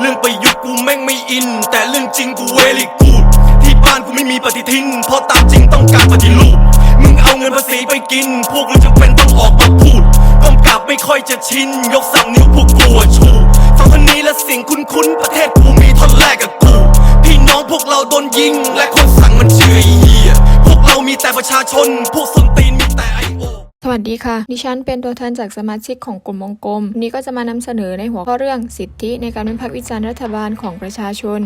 เรื่องประยุทธ์กูแม่งไม่อิน แต่เรื่องจริงกูเวลิกูดที่บ้านกูไม่มีปฏิทิน เพราะตามจริงต้องการปฏิรูปมึงเอาเงินภาษีไปกิน พวกมึงจำเป็นต้องออกมาพูดกำกับไม่ค่อยจะชิน ยกสั่งนิ้วพวกกูชูฟังคนนี้และเสียงคุ้นๆประเทศกูมีท่อนแรกกับกูพี่น้องพวกเราโดนยิง และคนสั่งมันเชื่อเหี้ยพวกเรามีแต่ประชาชนพวกส้นตี สวัสดีค่ะ ดิฉันเป็นตัวแทนจากสมาชิกของกลุ่มวงกลมวันนี้ก็จะมานำเสนอในหัวข้อเรื่องสิทธิในการวิพากวิจารณ์รัฐบาลของประชาชน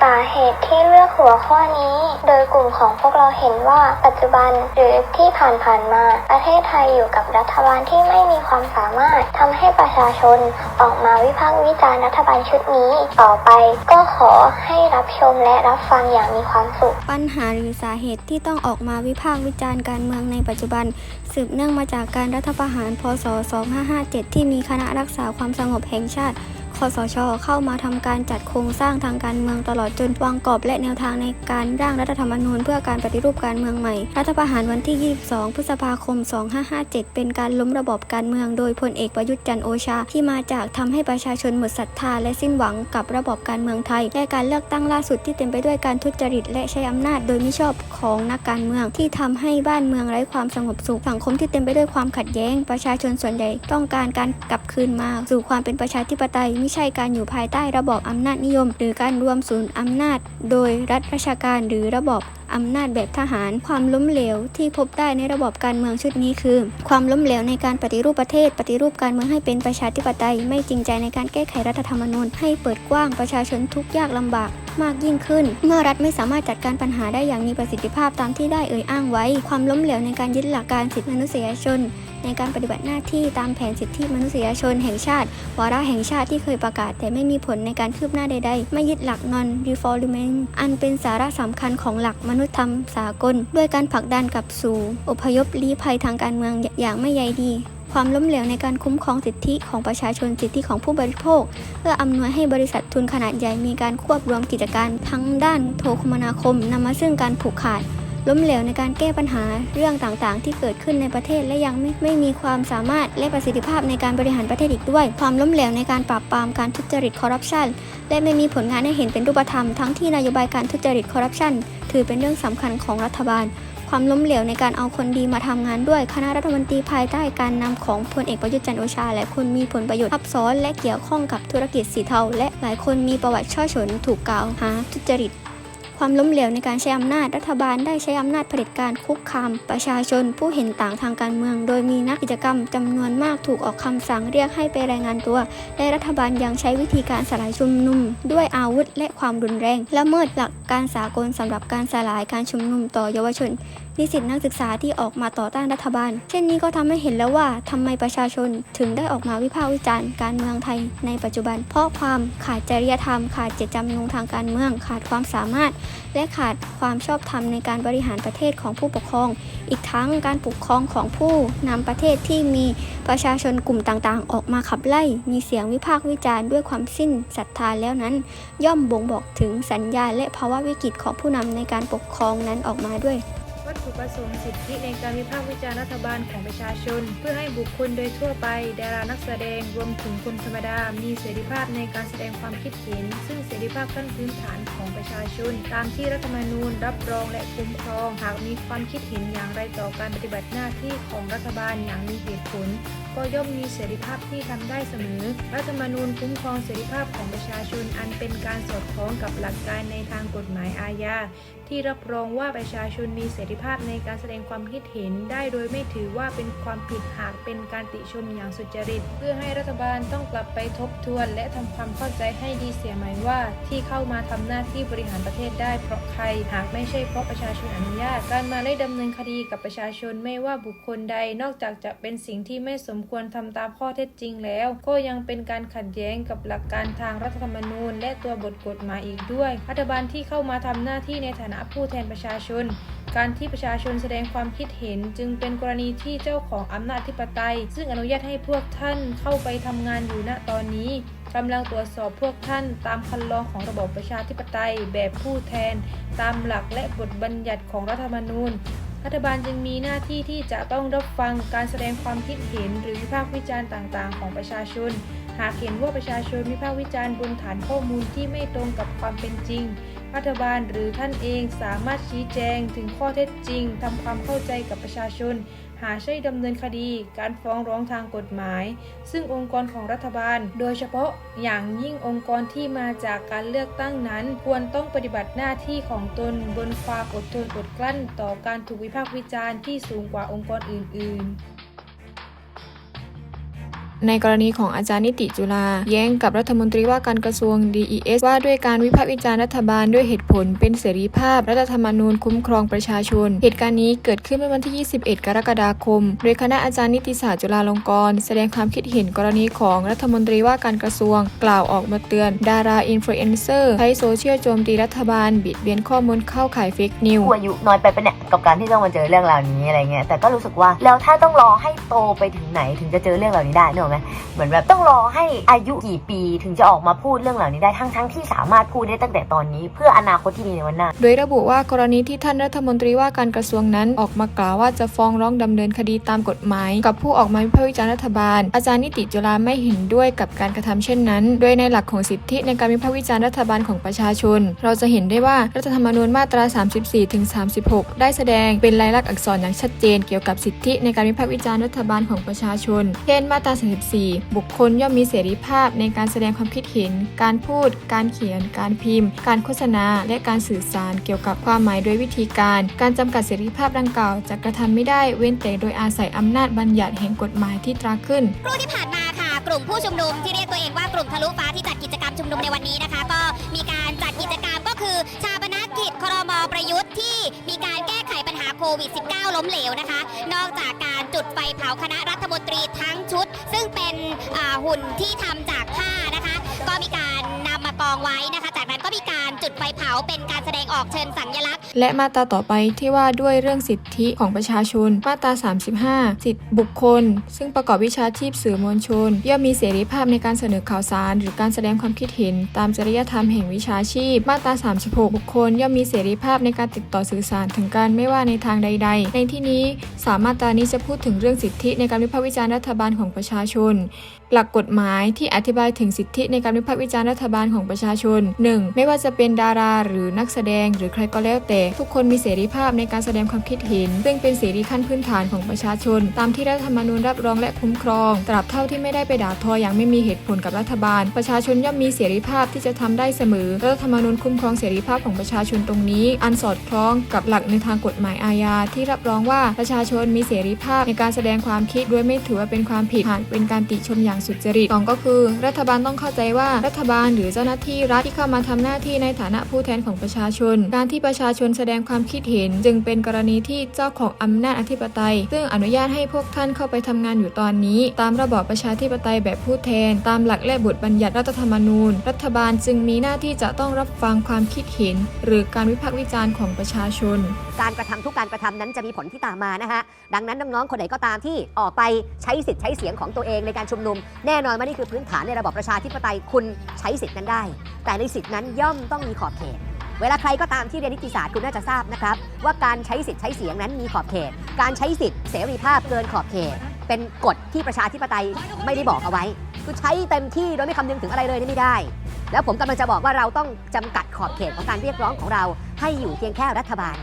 สาเหตุที่เลือกหัวข้อนี้ โดยกลุ่มของพวกเราเห็นว่าปัจจุบันหรือที่ผ่านๆมา ประเทศไทยอยู่กับรัฐบาลที่ไม่มีความสามารถทำให้ประชาชนออกมาวิพากษ์วิจารณ์รัฐบาลชุดนี้ ต่อไปก็ขอให้รับชมและรับฟังอย่างมีความสุข ปัญหาหรือสาเหตุที่ต้องออกมาวิพากษ์วิจารณ์การเมืองในปัจจุบัน สืบเนื่องมาจากการรัฐประหารพศ 2557 ที่มีคณะรักษาความสงบแห่งชาติ สช เข้ามาทำการจัดโครงสร้างทางการเมืองตลอดจนวางกรอบและแนวทางในการร่างรัฐธรรมนูญเพื่อการปฏิรูปการเมืองใหม่ รัฐประหารวันที่ 22 พฤษภาคม 2557 เป็นการล้มระบอบการเมืองโดยพลเอกประยุทธ์จันโอชา ที่มาจากทำให้ประชาชนหมดศรัทธาและสิ้นหวังกับระบอบการเมืองไทย และการเลือกตั้งล่าสุดที่เต็มไปด้วยการทุจริตและใช้อำนาจโดยมิชอบของนักการเมืองที่ทำให้บ้านเมืองไร้ความสงบสุขสังคมที่เต็มไปด้วยความขัดแย้ง ประชาชนส่วนใหญ่ต้องการการกลับคืนมาสู่ความเป็นประชาธิปไตยม่ใช่การอยู่ภายใต้ระบอบอำนาจนิยม หรือการรวมศูนย์อำนาจ โดยรัฐราชการหรือระบอบ อำนาจแบบทหาร ความล้มเหลวที่พบได้ในระบบการเมืองชุดนี้คือ ความล้มเหลวในการปฏิรูปประเทศ ปฏิรูปการเมืองให้เป็นประชาธิปไตย ไม่จริงใจในการแก้ไขรัฐธรรมนูญ ให้เปิดกว้างประชาชนทุกยากลำบากมากยิ่งขึ้น เมื่อรัฐไม่สามารถจัดการปัญหาได้อย่างมีประสิทธิภาพตามที่ได้เอ่ยอ้างไว้ ความล้มเหลวในการยึดหลักการสิทธิมนุษยชน ในการปฏิบัติหน้าที่ตามแผนสิทธิมนุษยชน แห่งชาติ วาระแห่งชาติที่เคยประกาศ แต่ไม่มีผลในการคืบหน้าใดๆ ไม่ยึดหลัก non reformment อันเป็นสาระสำคัญของหลักมนุษยธรรมสากล ด้วยการผลักดันกลับสู่ อพยพลี้ภัยทางการเมืองอย่างไม่ใยดี ความล้มเหลวในการคุ้มครองสิทธิของประชาชนสิทธิของผู้บริโภค เพื่ออำนวยให้บริษัททุนขนาดใหญ่มีการควบรวมกิจการทั้งด้านโทรคมนาคมนำมาซึ่งการผูกขาด ล้มเหลวในการแก้ปัญหาเรื่องต่างๆ ที่เกิดขึ้นในประเทศและยังไม่ไม่มีความสามารถและประสิทธิภาพในการบริหารประเทศอีกด้วย ความล้มเหลวในการปราบปรามการทุจริตคอร์รัปชันและไม่มีผลงานให้เห็นเป็นรูปธรรมทั้งที่นโยบายการทุจริตคอร์รัปชันถือเป็นเรื่องสำคัญของรัฐบาล ความล้มเหลวในการเอาคนดีมาทำงานด้วย คณะรัฐมนตรีภายใต้การนำของพลเอกประยุทธ์จันโอชา และคนมีผลประโยชน์ซับซ้อน และเกี่ยวข้องกับธุรกิจสีเทาและหลายคนมีประวัติช่อฉนถูกกล่าวหาทุจริต ความล้มเหลวในการใช้อำนาจรัฐบาลได้ใช้อำนาจเผด็จการคุกคาม ประชาชนผู้เห็นต่างทางการเมือง โดยมีนักกิจกรรมจำนวนมากถูกออกคำสั่งเรียกให้ไปรายงานตัว และรัฐบาลยังใช้วิธีการสลายชุมนุม ด้วยอาวุธและความรุนแรง ละเมิดหลักการสากลสำหรับการสลายการชุมนุมต่อเยาวชนนิสิตนักศึกษาที่ออกมาต่อต้านรัฐบาล เช่นนี้ก็ทำให้เห็นแล้วว่าทำไมประชาชนถึงได้ออกมาวิพากษ์วิจารณ์การเมืองไทยในปัจจุบัน เพราะความขาดจริยธรรม ขาดเจตจำนงทางการเมือง ขาดความสามารถ และขาดความชอบธรรมในการบริหารประเทศของผู้ปกครอง อีกทั้งการปกครองของผู้นำประเทศที่มีประชาชนกลุ่มต่างๆ ออกมาขับไล่ มีเสียงวิพากษ์วิจารณ์ด้วยความสิ้นศรัทธาแล้วนั้น ย่อมบ่งบอกถึงสัญญาณและภาวะวิกฤตของผู้นำในการปกครองนั้นออกมาด้วย Marco. ประสงค์สิทธิในการวิพากษ์วิจารณ์รัฐบาลของประชาชน เพื่อให้บุคคลโดยทั่วไปดารานักแสดงรวมถึงคนธรรมดา มีเสรีภาพในการแสดงความคิดเห็น ซึ่งเสรีภาพขั้นพื้นฐานของประชาชน ตามที่รัฐธรรมนูญรับรองและคุ้มครอง หากมีความคิดเห็นอย่างไรต่อการปฏิบัติหน้าที่ของรัฐบาลอย่างมีเหตุผลก็ย่อมมีเสรีภาพที่ทำได้เสมอ รัฐธรรมนูญคุ้มครองเสรีภาพของประชาชน อันเป็นการสอดคล้องกับหลักการในทางกฎหมายอาญาที่รับรองว่าประชาชนมีเสรีภาพในการแสดงความคิดเห็นได้โดยไม่ถือว่าเป็นความผิดหากเป็นการติชมอย่างสุจริต เพื่อให้รัฐบาลต้องกลับไปทบทวน และทำความเข้าใจให้ดีเสียใหม่ว่า ที่เข้ามาทำหน้าที่บริหารประเทศได้เพราะใครหากไม่ใช่เพราะประชาชนอนุญาต การมาได้ดำเนินคดีกับประชาชนไม่ว่าบุคคลใดนอกจากจะเป็นสิ่งที่ไม่สมควรทำตามข้อเท็จจริงแล้ว ก็ยังเป็นการขัดแย้งกับหลักการทางรัฐธรรมนูญ และตัวบทกฎหมายอีกด้วย รัฐบาลที่เข้ามาทำหน้าที่ในฐานะผู้แทนประชาชน การที่ประชาชนแสดงความคิดเห็น จึงเป็นกรณีที่เจ้าของอำนาจธิปไตย ซึ่งอนุญาตให้พวกท่านเข้าไปทำงานอยู่ณตอนนี้กำลังตรวจสอบพวกท่านตามคันลองของระบบประชาธิปไตยแบบผู้แทน ตามหลักและบทบัญญัติของรัฐธรรมนูญรัฐบาลจึงมีหน้าที่ที่จะต้องรับฟังการแสดงความคิดเห็นหรือวิพากษ์วิจารณ์ต่างๆ ของประชาชน หากเห็นว่าประชาชนวิพากษ์วิจารณ์บนฐานข้อมูลที่ไม่ตรงกับความเป็นจริง รัฐบาลหรือท่านเองสามารถชี้แจงถึงข้อเท็จจริงทำความเข้าใจกับประชาชน หาใช่ดำเนินคดี การฟ้องร้องทางกฎหมาย ซึ่งองค์กรของรัฐบาล โดยเฉพาะอย่างยิ่งองค์กรที่มาจากการเลือกตั้งนั้น ควรต้องปฏิบัติหน้าที่ของตนบนความอดทนอดกลั้น ต่อการถูกวิพากษ์วิจารณ์ที่สูงกว่าองค์กรอื่น ๆ ในกรณีของอาจารย์นิติจุฬาแย้งกับรัฐมนตรีว่าการกระทรวง DES ว่าด้วยการวิพากษ์วิจารณ์รัฐบาลด้วยเหตุผลเป็นเสรีภาพ รัฐธรรมนูญคุ้มครองประชาชน เหตุการณ์นี้เกิดขึ้นเมื่อวันที่ 21 กรกฎาคม โดยคณะอาจารย์นิติศาสตร์จุฬาลงกรณ์แสดงความคิดเห็นกรณีของรัฐมนตรีว่าการกระทรวง กล่าวออกมาเตือน ดาราอินฟลูเอนเซอร์ใช้โซเชียลโจมตีรัฐบาล บิดเบียนข้อมูลเข้าข่ายเฟกนิวอายุน้อยไปปะเนี่ยกับการที่ต้องมาเจอเรื่องราวนี้อะไรเงี้ยแต่ก็รู้สึกว่าแล้วถ้าต้องรอให้โตไปถึงไหนถึงจะเจอเรื่องเหล่านี้ได้เนอะไหมเหมือนแบบต้องรอให้อายุกี่ปีถึงจะออกมาพูดเรื่องเหล่านี้ได้ทั้งทั้งๆที่สามารถพูดได้ตั้งแต่ตอนนี้ เพื่ออนาคตที่ดีในวันหน้า โดยระบุว่ากรณีที่ท่านรัฐมนตรีว่าการกระทรวงนั้นออกมากล่าวว่าจะฟ้องร้องดำเนินคดีตามกฎหมาย กับผู้ออกมาวิพากษ์วิจารณ์รัฐบาล อาจารย์นิติจุฬาไม่เห็นด้วยกับการกระทำเช่นนั้น โดยในหลักของสิทธิในการวิพากษ์วิจารณ์รัฐบาลของประชาชน เราจะเห็นได้ว่ารัฐธรรมนูญมาตรา 34ถึง36 ได้แสดงเป็นลายลักษณ์อักษรอย่างชัดเจน เกี่ยวกับสิทธิในการวิพากษ์วิจารณ์รัฐบาลของประชาชน เช่นมาตรา44บุคคลย่อมมีเสรีภาพในการแสดงความคิดเห็น การพูด การเขียน การพิมพ์ การโฆษณา และการสื่อสารเกี่ยวกับความหมายโดยวิธีการ การจำกัดเสรีภาพดังกล่าวจะกระทำไม่ได้เว้นแต่โดยอาศัยอำนาจบัญญัติแห่งกฎหมายที่ตราขึ้นครูที่ผ่านมาค่ะ กลุ่มผู้ชุมนุมที่เรียกตัวเองว่ากลุ่มทะลุฟ้าที่จัดกิจกรรมชุมนุมในวันนี้นะคะ ก็มีการจัดกิจกรรม คือชาปนกิจครมประยุทธ์ที่มีการแก้ไขปัญหาโควิด -19 ล้มเหลวนะคะ นอกจากการจุดไฟเผาคณะรัฐมนตรีทั้งชุด ซึ่งเป็นหุ่นที่ทำจากผ้านะคะ ก็มีการนำมากองไว้นะคะ ไฟเผาเป็นการแสดงออกเชิญสัญลักษณ์ และมาตราต่อไปที่ว่าด้วยเรื่องสิทธิของประชาชน มาตรา 35 สิทธิบุคคล ซึ่งประกอบวิชาชีพสื่อมวลชน ย่อมมีเสรีภาพในการเสนอข่าวสาร หรือการแสดงความคิดเห็น ตามจริยธรรมแห่งวิชาชีพ มาตรา 36 บุคคล ย่อมมีเสรีภาพในการติดต่อสื่อสารถึงกันไม่ว่าในทางใด ๆ ในที่นี้สามมาตรานี้จะพูดถึงเรื่องสิทธิในการวิพากษ์วิจารณ์รัฐบาลของประชาชน หลักกฎหมายที่อธิบายถึงสิทธิในการวิพากษ์วิจารณ์รัฐบาลของประชาชน 1. ไม่ว่าจะเป็นดาราหรือนักแสดงหรือใครก็แล้วแต่ ทุกคนมีเสรีภาพในการแสดงความคิดเห็น ซึ่งเป็นเสรีขั้นพื้นฐานของประชาชน ตามที่รัฐธรรมนูญรับรองและคุ้มครอง ตราบเท่าที่ไม่ได้ไปด่าทออย่างไม่มีเหตุผลกับรัฐบาล ประชาชนย่อมมีเสรีภาพที่จะทำได้เสมอรัฐธรรมนูญคุ้มครองเสรีภาพของประชาชนตรงนี้ อันสอดคล้องกับหลักในทางกฎหมายอาญาที่รับรองว่าประชาชนมีเสรีภาพในการแสดงความคิดโดยไม่ถือว่าเป็นความผิดหากเป็นการติชมอย่างสุจริตสองก็คือ รัฐบาลต้องเข้าใจว่ารัฐบาลหรือเจ้าหน้าที่รัฐที่เข้ามาทำหน้าที่ในฐานะผู้แทนของประชาชน การที่ประชาชนแสดงความคิดเห็น จึงเป็นกรณีที่เจ้าของอำนาจอธิปไตย ซึ่งอนุญาตให้พวกท่านเข้าไปทำงานอยู่ตอนนี้ ตามระบอบประชาธิปไตยแบบผู้แทน ตามหลักและบทบัญญัติรัฐธรรมนูญ รัฐบาลจึงมีหน้าที่จะต้องรับฟังความคิดเห็น หรือการวิพากษ์วิจารณ์ของประชาชน การกระทำทุกการกระทำนั้นจะมีผลที่ตามมานะฮะดังนั้นน้องๆคนไหนก็ตามที่ออกไปใช้สิทธิ์ใช้เสียงของตัวเองในการชุมนุมแน่นอนว่านี่คือพื้นฐานในระบอบประชาธิปไตยคุณใช้สิทธิ์นั้นได้ แต่ในสิทธินั้นย่อมต้องมีขอบเขต เวลาใครก็ตามที่เรียนนิติศาสตร์คุณน่าจะทราบนะครับ ว่าการใช้สิทธิ์ใช้เสียงนั้นมีขอบเขต การใช้สิทธิ์เสรีภาพเกินขอบเขต เป็นกฎที่ประชาธิปไตยไม่ได้บอกเอาไว้คือใช้เต็มที่โดยไม่คำนึงถึงอะไรเลยนี่ไม่ได้ แล้วผมกำลังจะบอกว่าเราต้องจำกัดขอบเขตของการเรียกร้องของเรา ให้อยู่เพียงแค่รัฐบาล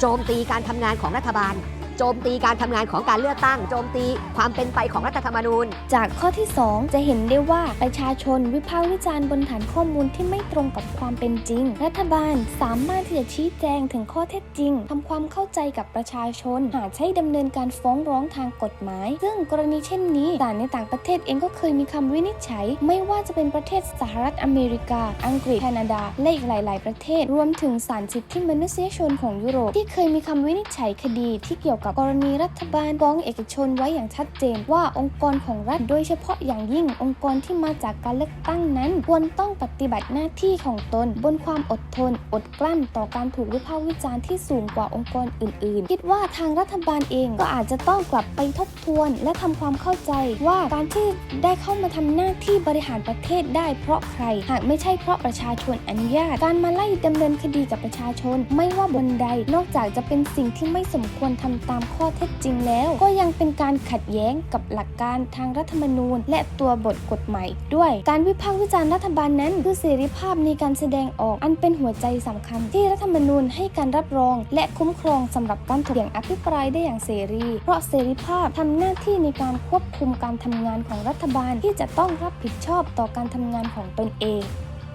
โจมตีการทำงานของรัฐบาล โจมตีการทำงานของการเลือกตั้ง โจมตีความเป็นไปของรัฐธรรมนูญ จากข้อที่ 2 จะเห็นได้ว่าประชาชนวิพากษ์วิจารณ์บนฐานข้อมูลที่ไม่ตรงกับความเป็นจริง รัฐบาลสามารถที่จะชี้แจงถึงข้อเท็จจริงทำความเข้าใจกับประชาชนหากใช้ดำเนินการฟ้องร้องทางกฎหมาย ซึ่งกรณีเช่นนี้ศาลในต่างประเทศเองก็เคยมีคำวินิจฉัย ไม่ว่าจะเป็นประเทศสหรัฐอเมริกา อังกฤษแคนาดา และอีกหลาย ๆ ประเทศ รวมถึงศาลสิทธิมนุษยชนของยุโรปที่เคยมีคำวินิจฉัยคดีที่เกี่ยวกับกรณีรัฐบาลฟ้องเอกชนไว้อย่างชัดเจนว่าองค์กรของรัฐโดยเฉพาะอย่างยิ่งองค์กรที่มาจากการเลือกตั้งนั้น ควรต้องปฏิบัติหน้าที่ของตน บนความอดทน อดกลั้นต่อการถูกวิพากษ์วิจารณ์ที่สูงกว่าองค์กรอื่น ๆ คิดว่าทางรัฐบาลเองก็อาจจะต้องกลับไปทบทวน และทำความเข้าใจว่าการที่ได้เข้ามาทำหน้าที่บริหารประเทศได้เพราะใคร หากไม่ใช่เพราะประชาชนอนุญาต การมาไล่ดำเนินคดีกับประชาชน ไม่ว่าบนใดนอกจากจะเป็นสิ่งที่ไม่สมควรทำตามามข้อเท็จจริงแล้ว ก็ยังเป็นการขัดแย้งกับหลักการทางรัฐธรรมนูญ และตัวบทกฎหมายอีกด้วย การวิพากษ์วิจารณ์รัฐบาลนั้น คือเสรีภาพในการแสดงออกอันเป็นหัวใจสำคัญ ที่รัฐธรรมนูญให้การรับรอง และคุ้มครองสำหรับการถกเถียงอภิปรายได้อย่างเสรี เพราะเสรีภาพทำหน้าที่ในการควบคุมการทำงานของรัฐบาลที่จะต้องรับผิดชอบต่อการทำงานของตนเอง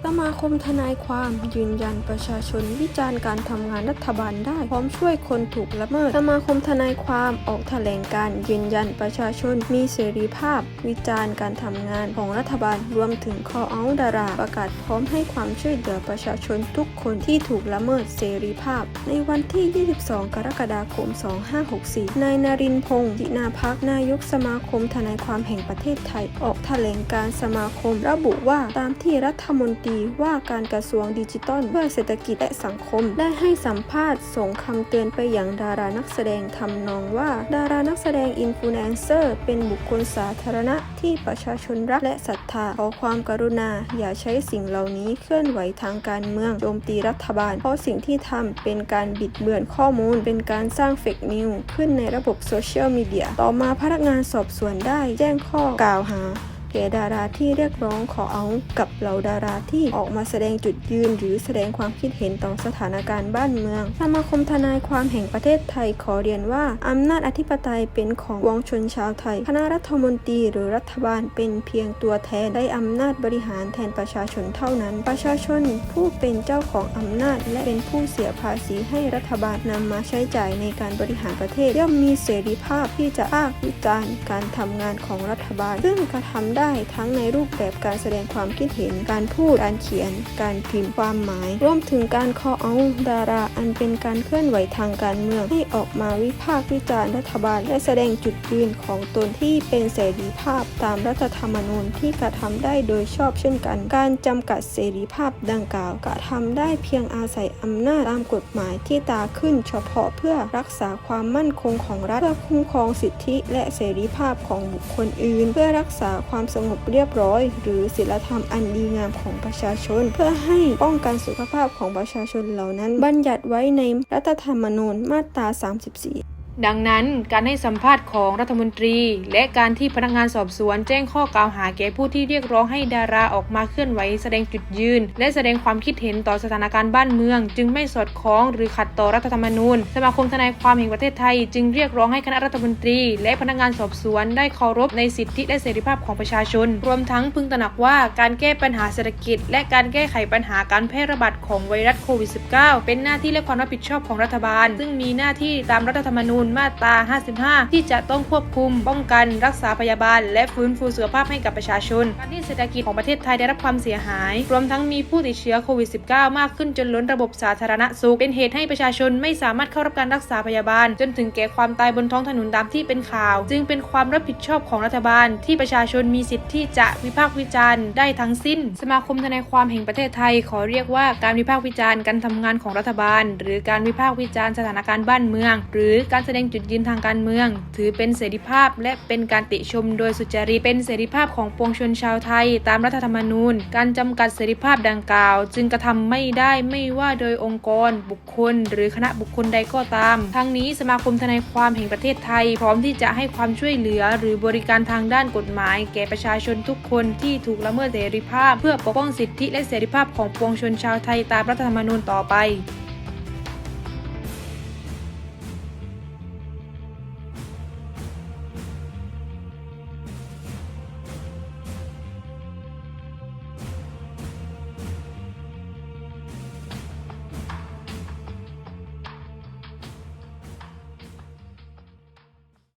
สมาคมทนายความยืนยันประชาชนวิจารณ์การทำงานรัฐบาลได้พร้อมช่วยคนถูกละเมิด สมาคมทนายความออกแถลงการยืนยันประชาชนมีเสรีภาพ วิจารณ์การทำงานของรัฐบาลรวมถึงคอเอาดารา ประกาศพร้อมให้ความช่วยเหลือประชาชนทุกคนที่ถูกละเมิดเสรีภาพ ในวันที่ 22 กรกฎาคม 2564 นายนรินพงศ์จินาพักนายกสมาคมทนายความแห่งประเทศไทย ออกแถลงการสมาคมระบุว่าตามที่รัฐมนตรีว่าการกระทรวงดิจิทัลเพื่อเศรษฐกิจและสังคม ได้ให้สัมภาษณ์ส่งคำเตือนไปยังดารานักแสดงทำนองว่า ดารานักแสดงอินฟลูเอนเซอร์ เป็นบุคคลสาธารณะที่ประชาชนรักและศรัทธาขอความกรุณา อย่าใช้สิ่งเหล่านี้เคลื่อนไหวทางการเมืองโจมตีรัฐบาล เพราะสิ่งที่ทำเป็นการบิดเบือนข้อมูล เป็นการสร้างเฟกนิวขึ้นในระบบโซเชียลมีเดียต่อมาพนักงานสอบสวนได้แจ้งข้อกล่าวหา แก่ดาราที่เรียกร้องขอเอากับเหล่าดาราที่ออกมาแสดงจุดยืน หรือแสดงความคิดเห็นต่อสถานการณ์บ้านเมือง สมาคมทนายความแห่งประเทศไทยขอเรียนว่า อำนาจอธิปไตยเป็นของวงชนชาวไทย คณะรัฐมนตรีหรือรัฐบาลเป็นเพียงตัวแทนได้อำนาจบริหารแทนประชาชนเท่านั้น ประชาชนผู้เป็นเจ้าของอำนาจ และเป็นผู้เสียภาษีให้รัฐบาลนำมาใช้จ่ายในการบริหารประเทศย่อมมีเสรีภาพที่จะภาควิจารณ์การทำงานของรัฐบาล ซึ่งกระทำได้ได้ทั้งในรูปแบบการแสดงความคิดเห็น การพูด การเขียน การพิมพ์ความหมาย รวมถึงการคอเอาดารา อันเป็นการเคลื่อนไหวทางการเมืองให้ออกมาวิพากษ์วิจารณ์รัฐบาล และแสดงจุดยืนของตนที่เป็นเสรีภาพตามรัฐธรรมนูญที่กระทำได้โดยชอบเช่นกัน การจำกัดเสรีภาพดังกล่าวกระทำได้เพียงอาศัยอำนาจตามกฎหมายที่ตาขึ้นเฉพาะเพื่อรักษาความมั่นคงของรัฐเพื่อคุ้มครองสิทธิและเสรีภาพของบุคคลอื่น เพื่อรักษาความสงบเรียบร้อย หรือศีลธรรมอันดีงามของประชาชน เพื่อให้ป้องกันสุขภาพของประชาชนเหล่านั้น บัญญัติไว้ในรัฐธรรมนูญมาตรา 34 ดังนั้นการให้สัมภาษณ์ของรัฐมนตรี และการที่พนักงานสอบสวนแจ้งข้อกล่าวหาแก่ผู้ที่เรียกร้องให้ดาราออกมาเคลื่อนไหวแสดงจุดยืน และแสดงความคิดเห็นต่อสถานการณ์บ้านเมือง จึงไม่สอดคล้องหรือขัดต่อรัฐธรรมนูญ สมาคมทนายความแห่งประเทศไทย จึงเรียกร้องให้คณะรัฐมนตรี และพนักงานสอบสวนได้เคารพในสิทธิและเสรีภาพของประชาชน รวมทั้งพึงตระหนักว่าการแก้ปัญหาเศรษฐกิจ และการแก้ไขปัญหาการแพร่ระบาดของไวรัสโควิด -19 เป็นหน้าที่และความรับผิดชอบของรัฐบาล ซึ่งมีหน้าที่ตามรัฐธรรมนูญมาตรา 55 ที่จะต้องควบคุม ป้องกันรักษาพยาบาล และฟื้นฟูสุขภาพให้กับประชาชนการที่เศรษฐกิจของประเทศไทยได้รับความเสียหาย รวมทั้งมีผู้ติดเชื้อโควิด -19 มากขึ้นจนล้นระบบสาธารณสุข เป็นเหตุให้ประชาชนไม่สามารถเข้ารับการรักษาพยาบาล จนถึงแก่ความตายบนท้องถนนตามที่เป็นข่าว จึงเป็นความรับผิดชอบของรัฐบาล ที่ประชาชนมีสิทธิ์ที่จะวิพากษ์วิจารณ์ได้ทั้งสิ้น สมาคมทนายความแห่งประเทศไทย ขอเรียกว่าการวิพากษ์วิจารณ์การทำงานของรัฐบาล หรือการวิพากษ์วิจารณ์สถานการณ์บ้านเมือง หรือการแสดงจุดยืนทางการเมือง ถือเป็นเสรีภาพและเป็นการติชมโดยสุจริตเป็นเสรีภาพของปวงชนชาวไทย ตามรัฐธรรมนูญ การจำกัดเสรีภาพดังกล่าว จึงกระทำไม่ได้ไม่ว่าโดยองค์กร บุคคล หรือคณะบุคคลใดก็ตาม ทั้งนี้สมาคมทนายความแห่งประเทศไทย พร้อมที่จะให้ความช่วยเหลือ หรือบริการทางด้านกฎหมาย แก่ประชาชนทุกคนที่ถูกละเมิดเสรีภาพ เพื่อปกป้องสิทธิและเสรีภาพของปวงชนชาวไทยตามรัฐธรรมนูญต่อไป